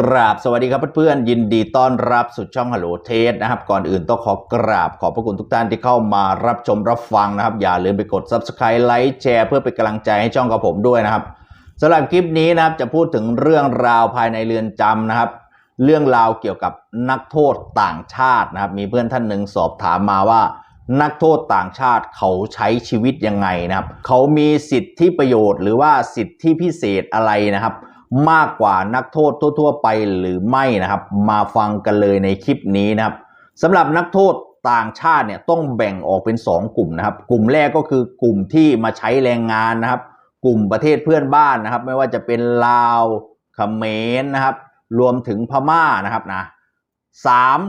กราบสวัสดีครับเพื่อนๆยินดีต้อนรับสู่ช่องฮัลโหลเทสนะครับ ก่อนอื่นต้องขอกราบขอบพระคุณทุกท่านที่เข้ามารับชมรับฟังนะครับ อย่าลืมไปกด Subscribe ไลค์แชร์เพื่อเป็นกำลังใจให้ช่องกับผมด้วยนะครับสำหรับคลิปนี้นะครับจะพูดถึงเรื่องราวภายในเรือนจำนะครับ เรื่องราวเกี่ยวกับนักโทษต่างชาตินะครับ มีเพื่อนท่านหนึ่งสอบถามมาว่า นักโทษต่างชาติเขาใช้ชีวิตยังไงนะครับ เขามีสิทธิประโยชน์ หรือว่าสิทธิพิเศษอะไรนะครับ มากกว่านักโทษทั่ว ๆ ไปหรือไม่นะครับ มาฟังกันเลยในคลิปนี้นะครับสำหรับนักโทษต่างชาติเนี่ยต้องแบ่งออกเป็น 2 กลุ่มนะครับ กลุ่มแรกก็คือกลุ่มที่มาใช้แรงงานนะครับ กลุ่มประเทศเพื่อนบ้านนะครับ ไม่ว่าจะเป็นลาวเขมรนะครับ รวมถึงพม่านะครับนะสาม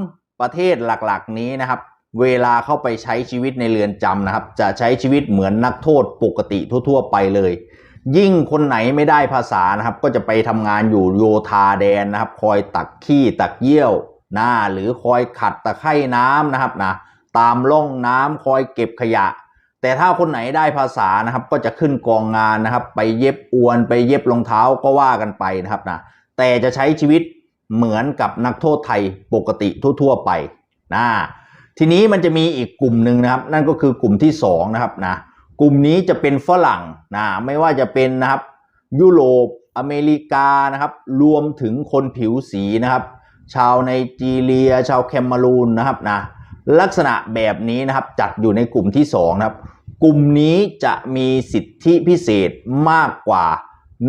ประเทศหลักๆนี้นะครับ เวลาเข้าไปใช้ชีวิตในเรือนจำนะครับ จะใช้ชีวิตเหมือนนักโทษปกติทั่ว ๆ ไปเลย ยิ่งคนไหนไม่ได้ภาษานะครับ ก็จะไปทำงานอยู่โยธาแดนนะครับ คอยตักขี้ตักเยี่ยวนะหรือคอยขัดตะไคร่น้ำนะครับนะตามร่องน้ำคอยเก็บขยะ แต่ถ้าคนไหนได้ภาษานะครับ ก็จะขึ้นกองงานนะครับ ไปเย็บอวนไปเย็บรองเท้าก็ว่ากันไปนะครับนะแต่จะใช้ชีวิตเหมือนกับนักโทษไทยปกติทั่ว ๆ ไปนะทีนี้มันจะมีอีกกลุ่มหนึ่งนะครับ นั่นก็คือกลุ่มที่สองนะครับนะ กลุ่มนี้จะเป็นฝรั่งนะไม่ว่าจะเป็นนะครับยุโรปอเมริกานะครับ รวมถึงคนผิวสีนะครับ ชาวไนจีเรีย ชาวแคมารูนนะครับนะลักษณะแบบนี้นะครับจัดอยู่ในกลุ่มที่สองนะครับ กลุ่มนี้จะมีสิทธิพิเศษมากกว่า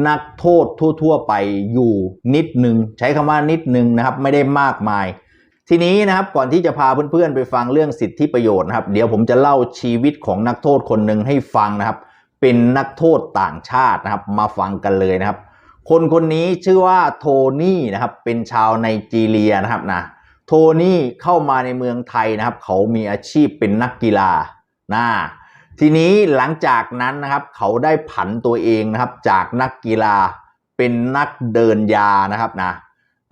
นักโทษทั่ว ๆ ไปอยู่นิดหนึ่งใช้คำว่านิดหนึ่งนะครับ ไม่ได้มากมาย ทีนี้นะครับก่อนที่จะพาเพื่อนๆไปฟังเรื่องสิทธิประโยชน์นะครับ เดี๋ยวผมจะเล่าชีวิตของนักโทษคนหนึ่งให้ฟังนะครับ เป็นนักโทษต่างชาตินะครับ มาฟังกันเลยนะครับ คนคนนี้ชื่อว่าโทนี่นะครับ เป็นชาวไนจีเรียนะครับนะโทนี่เข้ามาในเมืองไทยนะครับ เขามีอาชีพเป็นนักกีฬานะทีนี้หลังจากนั้นนะครับ เขาได้ผันตัวเองนะครับ จากนักกีฬาเป็นนักเดินยานะครับนะ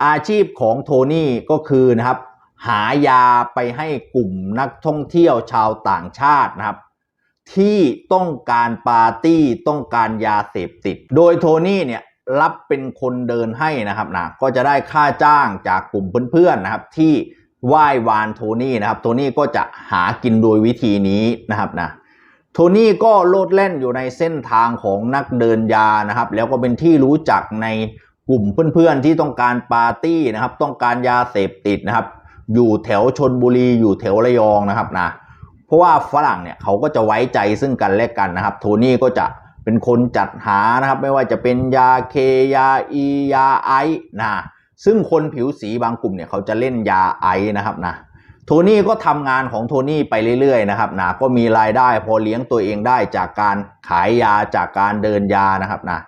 อาชีพของโทนี่ก็คือนะครับ หายาไปให้กลุ่มนักท่องเที่ยวชาวต่างชาตินะครับ ที่ต้องการปาร์ตี้ต้องการยาเสพติด โดยโทนี่เนี่ยรับเป็นคนเดินให้นะครับนะก็จะได้ค่าจ้างจากกลุ่มเพื่อนๆนะครับ ที่ไหว้วานโทนี่นะครับโทนี่ก็จะหากินโดยวิธีนี้นะครับนะโทนี่ก็โลดแล่นอยู่ในเส้นทางของนักเดินยานะครับ แล้วก็เป็นที่รู้จักในกลุ่มเพื่อนๆที่ต้องการปาร์ตี้นะครับ ต้องการยาเสพติดนะครับ อยู่แถวชนบุรีอยู่แถวระยองนะครับนะเพราะว่าฝรั่งเนี่ยเขาก็จะไว้ใจซึ่งกันและกันนะครับ โทนี่ก็จะเป็นคนจัดหานะครับ ไม่ว่าจะเป็นยาเคยาอียาไอนะซึ่งคนผิวสีบางกลุ่มเนี่ยเขาจะเล่นยาไอนะครับนะโทนี่ก็ทำงานของโทนี่ไปเรื่อยๆนะครับนะก็มีรายได้พอเลี้ยงตัวเองได้จากการขายยาจากการเดินยานะครับนะ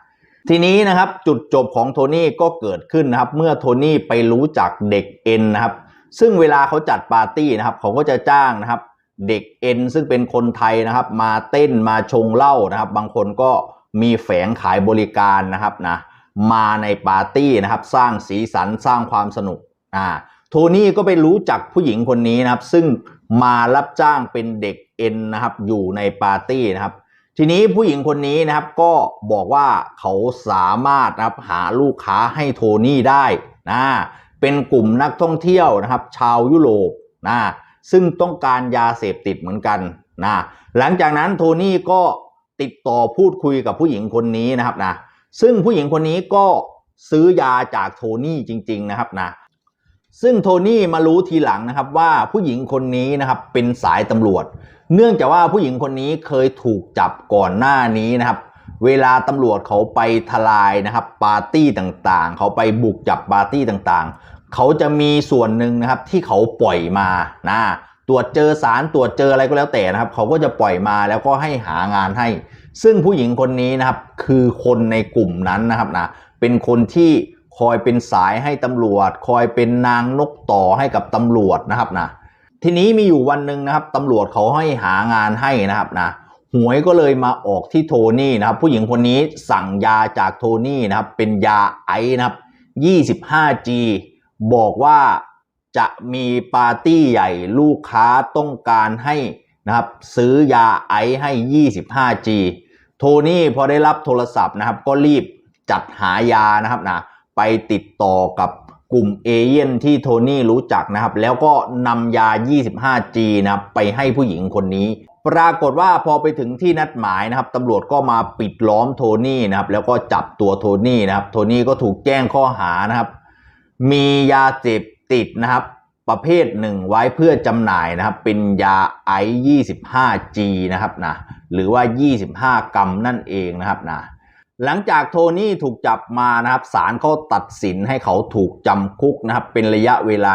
ทีนี้นะครับจุดจบของโทนี่ก็เกิดขึ้นนะครับ เมื่อโทนี่ไปรู้จักเด็กเอ็นนะครับ ซึ่งเวลาเขาจัดปาร์ตี้นะครับเขาก็จะจ้างนะครับ เด็กเอ็นซึ่งเป็นคนไทยนะครับ มาเต้นมาชงเหล้านะครับ บางคนก็มีแฝงขายบริการนะครับนะมาในปาร์ตี้นะครับสร้างสีสันสร้างความสนุกอ่าโทนี่ก็ไปรู้จักผู้หญิงคนนี้นะครับ ซึ่งมารับจ้างเป็นเด็กเอ็นนะครับ อยู่ในปาร์ตี้นะครับ ทีนี้ผู้หญิงคนนี้นะครับก็บอกว่าเขาสามารถนะครับหาลูกค้าให้โทนี่ได้นะ เป็นกลุ่มนักท่องเที่ยวนะครับชาวยุโรปนะซึ่งต้องการยาเสพติดเหมือนกันนะหลังจากนั้นโทนี่ก็ติดต่อพูดคุยกับผู้หญิงคนนี้นะครับนะซึ่งผู้หญิงคนนี้ก็ซื้อยาจากโทนี่จริง ๆ นะครับนะซึ่งโทนี่มารู้ทีหลังนะครับว่าผู้หญิงคนนี้นะครับเป็นสายตำรวจ เนื่องจากว่าผู้หญิงคนนี้เคยถูกจับก่อนหน้านี้นะครับ เวลาตำรวจเขาไปทลายนะครับปาร์ตี้ต่างๆ เขาไปบุกจับปาร์ตี้ต่างๆ เขาจะมีส่วนหนึ่งนะครับที่เขาปล่อยมานะตรวจเจอสารตรวจเจออะไรก็แล้วแต่นะครับ เขาก็จะปล่อยมาแล้วก็ให้หางานให้ ซึ่งผู้หญิงคนนี้นะครับ คือคนในกลุ่มนั้นนะครับนะเป็นคนที่คอยเป็นสายให้ตำรวจ คอยเป็นนางนกต่อให้กับตำรวจนะครับนะทีนี้มีอยู่วันหนึ่งนะครับตำรวจเขาให้หางานให้นะครับนะหวยก็เลยมาออกที่โทนี่นะครับ ผู้หญิงคนนี้สั่งยาจากโทนี่นะครับ เป็นยาไอนะครับ 25G บอกว่าจะมีปาร์ตี้ใหญ่ลูกค้าต้องการให้นะครับซื้อยาไอให้ 25G โทนี่พอได้รับโทรศัพท์นะครับ ก็รีบจัดหายานะครับนะไปติดต่อกับกลุ่มเอเย่นที่โทนี่รู้จักนะครับ แล้วก็นำยา 25G นะครับไปให้ผู้หญิงคนนี้ ปรากฏว่าพอไปถึงที่นัดหมายนะครับตำรวจก็มาปิดล้อมโทนี่นะครับแล้วก็จับตัวโทนี่นะครับ โทนี่ก็ถูกแจ้งข้อหานะครับ มียาเสพติดนะครับ ประเภทหนึ่งไว้เพื่อจำหน่ายนะครับ เป็นยาไอซ์ 25G นะครับนะหรือว่า 25 กรัมนั่นเองนะครับนะหลังจากโทนี่ถูกจับมานะครับศาลเขาตัดสินให้เขาถูกจำคุกนะครับ เป็นระยะเวลา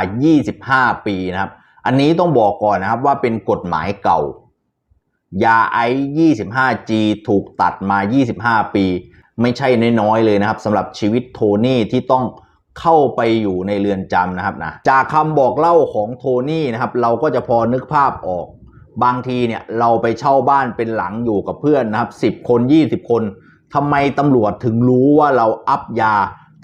25 ปีนะครับ อันนี้ต้องบอกก่อนนะครับว่าเป็นกฎหมายเก่า ยาไอซ์ 25G ถูกตัดมา 25 ปี ไม่ใช่น้อยๆเลยนะครับสำหรับชีวิตโทนี่ที่ต้อง เข้าไปอยู่ในเรือนจำนะครับนะจากคำบอกเล่าของโทนี่นะครับเราก็จะพอนึกภาพออก บางทีเนี่ยเราไปเช่าบ้านเป็นหลังอยู่กับเพื่อนนะครับ 10 คน 20 คนทำไมตำรวจถึงรู้ว่าเราอัพยา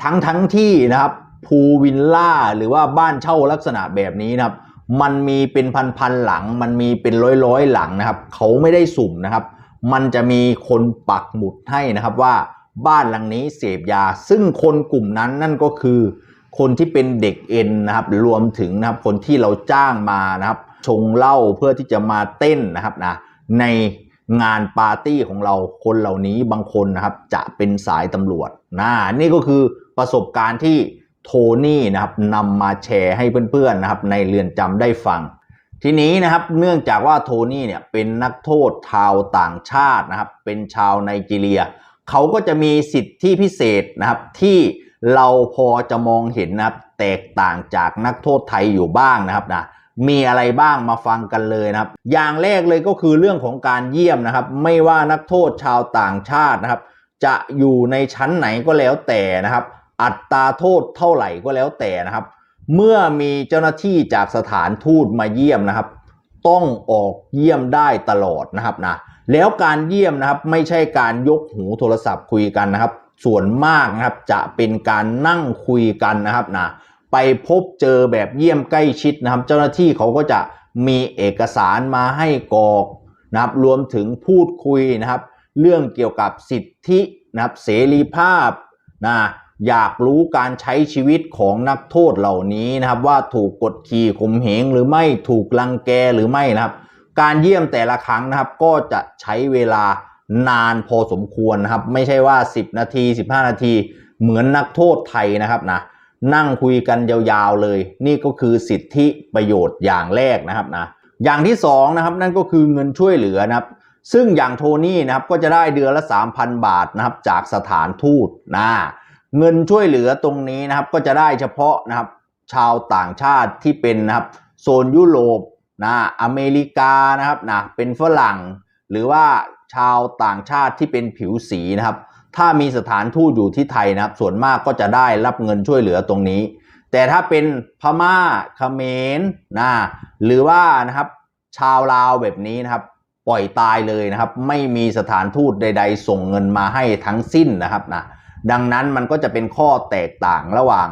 ทั้งทั้งที่นะครับพูวิลล่าหรือว่าบ้านเช่าลักษณะแบบนี้นะครับ มันมีเป็นพันๆหลัง มันมีเป็นร้อยๆหลังนะครับ เขาไม่ได้สุ่มนะครับ มันจะมีคนปักหมุดให้นะครับว่า บ้านหลังนี้เสพยา ซึ่งคนกลุ่มนั้นนั่นก็คือ คนที่เป็นเด็กเอ็นนะครับรวมถึงนะครับคนที่เราจ้างมานะครับ ชงเหล้าเพื่อที่จะมาเต้นนะครับนะในงานปาร์ตี้ของเราคนเหล่านี้บางคนนะครับจะเป็นสายตำรวจนะนี่ก็คือประสบการณ์ที่โทนี่นะครับนำมาแชร์ให้เพื่อนๆนะครับในเรือนจำได้ฟัง ทีนี้นะครับเนื่องจากว่าโทนี่เนี่ยเป็นนักโทษชาวต่างชาตินะครับเป็นชาวไนจีเรีย เขาก็จะมีสิทธิพิเศษนะครับ ที่เราพอจะมองเห็นนะครับ แตกต่างจากนักโทษไทยอยู่บ้างนะครับนะมีอะไรบ้างมาฟังกันเลยนะครับ อย่างแรกเลยก็คือเรื่องของการเยี่ยมนะครับ ไม่ว่านักโทษชาวต่างชาตินะครับ จะอยู่ในชั้นไหนก็แล้วแต่นะครับ อัตราโทษเท่าไหร่ก็แล้วแต่นะครับ เมื่อมีเจ้าหน้าที่จากสถานทูตมาเยี่ยมนะครับ ต้องออกเยี่ยมได้ตลอดนะครับนะ แล้วการเยี่ยมนะครับไม่ใช่การยกหูโทรศัพท์คุยกันนะครับ ส่วนมากนะครับจะเป็นการนั่งคุยกันนะครับนะไปพบเจอแบบเยี่ยมใกล้ชิดนะครับ เจ้าหน้าที่เขาก็จะมีเอกสารมาให้กรอกนะครับรวมถึงพูดคุยนะครับ เรื่องเกี่ยวกับสิทธินะครับเสรีภาพนะอยากรู้การใช้ชีวิตของนักโทษเหล่านี้นะครับ ว่าถูกกดขี่ข่มเหงหรือไม่ถูกลังแกหรือไม่นะครับ การเยี่ยมแต่ละครั้งนะครับ ก็จะใช้เวลานานพอสมควรนะครับ ไม่ใช่ว่า 10 นาที 15 นาที เหมือนนักโทษไทยนะครับนะนั่งคุยกันยาวๆเลย นี่ก็คือสิทธิประโยชน์อย่างแรกนะครับนะอย่างที่สองนะครับนั่นก็คือเงินช่วยเหลือนะครับ ซึ่งอย่างโทนี่นะครับก็จะได้เดือนละ 3,000 บาทนะครับจากสถานทูตนะเงินช่วยเหลือตรงนี้นะครับก็จะได้เฉพาะนะครับชาวต่างชาติที่เป็นนะครับโซนยุโรป นะอเมริกานะครับนะเป็นฝรั่ง หรือว่าชาวต่างชาติที่เป็นผิวสีนะครับ ถ้ามีสถานทูตอยู่ที่ไทยนะครับ ส่วนมากก็จะได้รับเงินช่วยเหลือตรงนี้ แต่ถ้าเป็นพม่าเขมรนะหรือว่านะครับชาวลาวแบบนี้นะครับปล่อยตายเลยนะครับ ไม่มีสถานทูตใด ๆ ส่งเงินมาให้ทั้งสิ้นนะครับนะดังนั้นมันก็จะเป็นข้อแตกต่างระหว่าง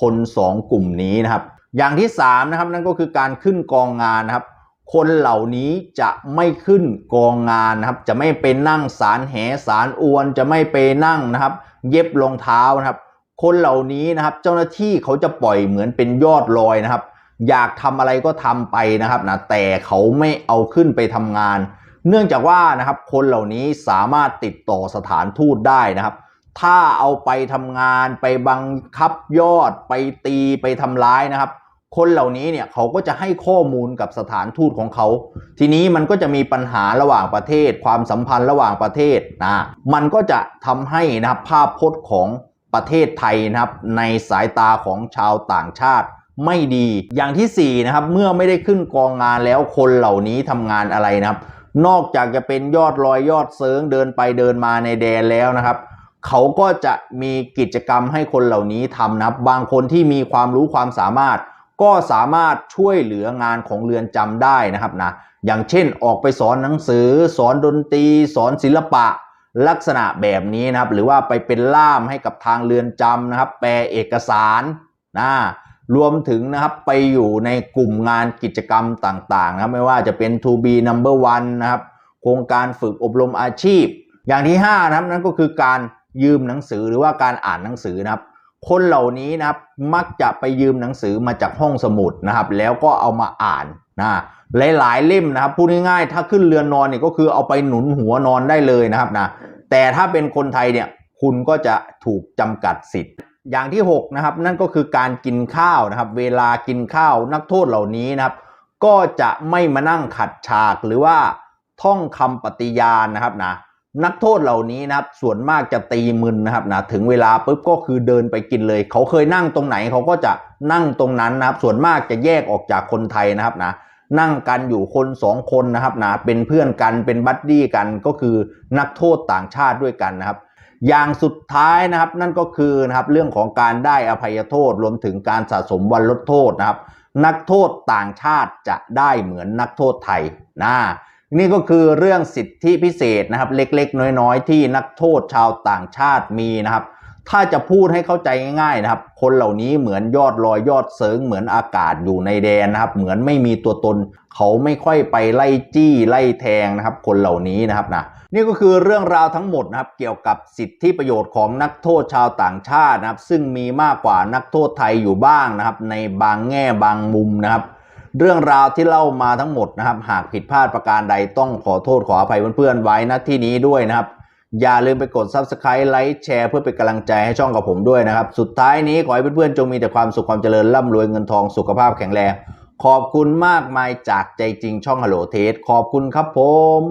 คนสองกลุ่มนี้นะครับ อย่างที่สามนะครับนั่นก็คือการขึ้นกองงานนะครับ คนเหล่านี้จะไม่ขึ้นกองงานนะครับ จะไม่ไปนั่งสารแหสารอวน จะไม่ไปนั่งนะครับ เย็บรองเท้านะครับ คนเหล่านี้นะครับ เจ้าหน้าที่เขาจะปล่อยเหมือนเป็นยอดลอยนะครับ อยากทำอะไรก็ทำไปนะครับนะแต่เขาไม่เอาขึ้นไปทำงาน เนื่องจากว่านะครับคนเหล่านี้สามารถติดต่อสถานทูตได้นะครับถ้าเอาไปทำงานไปบังคับยอดไปตีไปทำร้ายนะครับ คนเหล่านี้เนี่ยเขาก็จะให้ข้อมูลกับสถานทูตของเขา ทีนี้มันก็จะมีปัญหาระหว่างประเทศ ความสัมพันธ์ระหว่างประเทศนะมันก็จะทำให้นะครับภาพพจน์ของประเทศไทยนะครับในสายตาของชาวต่างชาติไม่ดีอย่างที่สี่นะครับเมื่อไม่ได้ขึ้นกองงานแล้วคนเหล่านี้ทำงานอะไรนะครับ นอกจากจะเป็นยอดรอยยอดเซิงเดินไปเดินมาในแดนแล้วนะครับเขาก็จะมีกิจกรรมให้คนเหล่านี้ทำนะครับ บางคนที่มีความรู้ความสามารถ ก็สามารถช่วยเหลืองานของเรือนจำได้นะครับนะอย่างเช่นออกไปสอนหนังสือ สอนดนตรี สอนศิลปะลักษณะแบบนี้นะครับ หรือว่าไปเป็นล่ามให้กับทางเรือนจำนะครับ แปลเอกสารนะรวมถึงนะครับไปอยู่ในกลุ่มงานกิจกรรมต่างๆนะครับไม่ว่าจะเป็น to be number one นะครับ โครงการฝึกอบรมอาชีพ อย่างที่ 5 นะครับนั่นก็คือการยืมหนังสือหรือว่าการอ่านหนังสือนะครับ คนเหล่านี้นะครับมักจะไปยืมหนังสือมาจากห้องสมุดนะครับ แล้วก็เอามาอ่านนะหลายๆเล่มนะครับพูดง่ายๆถ้าขึ้นเรือนนอนเนี่ยก็คือเอาไปหนุนหัวนอนได้เลยนะครับนะแต่ถ้าเป็นคนไทยเนี่ยคุณก็จะถูกจำกัดสิทธิ์ อย่างที่6นะครับนั่นก็คือการกินข้าวนะครับ เวลากินข้าวนักโทษเหล่านี้นะครับ ก็จะไม่มานั่งขัดฉากหรือว่าท่องคำปฏิญาณนะครับนะ นักโทษเหล่านี้นะครับ ส่วนมากจะตีมึนนะครับนะถึงเวลาปุ๊บก็คือเดินไปกินเลย เขาเคยนั่งตรงไหนเขาก็จะนั่งตรงนั้นนะครับ ส่วนมากจะแยกออกจากคนไทยนะครับนะนั่งกันอยู่คนสองคนนะครับนะเป็นเพื่อนกันเป็นบัดดี้กันก็คือนักโทษต่างชาติด้วยกันนะครับ อย่างสุดท้ายนะครับนั่นก็คือนะครับเรื่องของการได้อภัยโทษรวมถึงการสะสมวันลดโทษนะครับ นักโทษต่างชาติจะได้เหมือนนักโทษไทยนะ นี่ก็คือเรื่องสิทธิพิเศษนะครับ เล็กๆ น้อยๆ ที่นักโทษชาวต่างชาติมีนะครับ ถ้าจะพูดให้เข้าใจง่ายๆนะครับ คนเหล่านี้เหมือนยอดลอยยอดเสิงเหมือนอากาศอยู่ในแดนนะครับ เหมือนไม่มีตัวตน เขาไม่ค่อยไปไล่จี้ไล่แทงนะครับ คนเหล่านี้นะครับนะนี่ก็คือเรื่องราวทั้งหมดนะครับ เกี่ยวกับสิทธิประโยชน์ของนักโทษชาวต่างชาตินะครับ ซึ่งมีมากกว่านักโทษไทยอยู่บ้างนะครับ ในบางแง่บางมุมนะครับ เรื่องราวที่เล่ามาทั้งหมดนะครับ หากผิดพลาดประการใดต้องขอโทษขออภัยเพื่อนๆไว้นะที่นี้ด้วยนะครับ อย่าลืมไปกด Subscribe ไลค์แชร์เพื่อเป็นกำลังใจให้ช่องกับผมด้วยนะครับ สุดท้ายนี้ขอให้เพื่อนๆจงมีแต่ความสุขความเจริญร่ำรวยเงินทองสุขภาพแข็งแรงขอบคุณมากมายจากใจจริงช่องฮัลโหลเทสขอบคุณครับผม